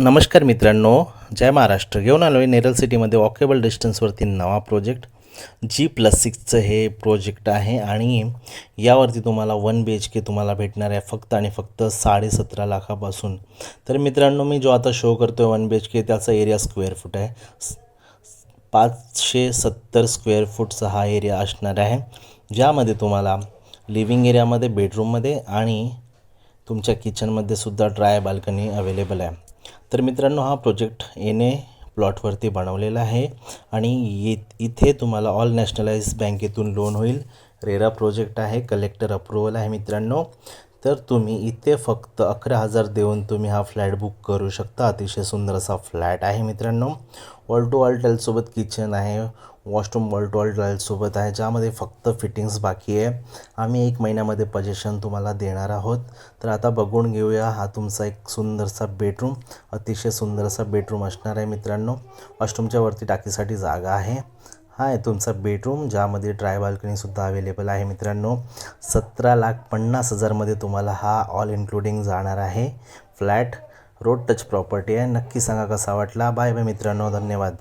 नमस्कार मित्रांनो जय महाराष्ट्र. घेऊन आलो आहे नेरल सिटीमध्ये वॉकेबल डिस्टन्सवरती नवा प्रोजेक्ट जी प्लस सिक्सचं हे प्रोजेक्ट आहे आणि यावरती तुम्हाला वन बी एच के तुम्हाला भेटणार आहे फक्त आणि फक्त साडेसतरा लाखापासून. तर मित्रांनो मी जो आता शो करतो आहे वन बी एच के त्याचा एरिया स्क्वेअर फूट आहे. पाचशे सत्तर स्क्वेअर फूटचा हा एरिया असणार आहे. ज्यामध्ये तुम्हाला लिव्हिंग एरियामध्ये बेडरूममध्ये आणि तुमच्या किचनमध्ये सुद्धा ड्राय बाल्कनी अवेलेबल आहे. तर मित्रांनो हा प्रोजेक्ट एने प्लॉटवरती बनवलेला आहे आणि ये इथे तुम्हाला ऑल नॅशनलाइज बँकेतून लोन होईल. रेरा प्रोजेक्ट आहे कलेक्टर अप्रुव्हल आहे मित्रांनो. तर तुम्ही इथे फक्त अकरा हजार देऊन तुम्ही हा फ्लॅट बुक करू शकता. अतिशय सुंदर असा फ्लॅट आहे मित्रांनो. वॉल टू वॉल टाईलसोबत किचन आहे. वॉशरूम वॉल टू वॉल टाईलसोबत आहे. ज्यामध्ये फक्त फिटिंग्स बाकी आहे. आम्ही एक महिन्यामध्ये पजेशन तुम्हाला देणार आहोत. तर आता बघून घेऊया हा तुमचा एक सुंदरसा बेडरूम अतिशय सुंदरसा बेडरूम असणार आहे मित्रांनो. वॉशरूमच्या वरती टाकीसाठी जागा आहे. हा आहे तुमचा बेडरूम ज्यामध्ये ड्राय बाल्कनीसुद्धा अवेलेबल आहे मित्रांनो. सतरा लाख पन्नास हजारमध्ये तुम्हाला हा ऑल इन्क्लुडिंग जाणार आहे. फ्लॅट रोड टच प्रॉपर्टी आहे. नक्की सांगा कसा वाटला? बाय बाय मित्रांनो. धन्यवाद.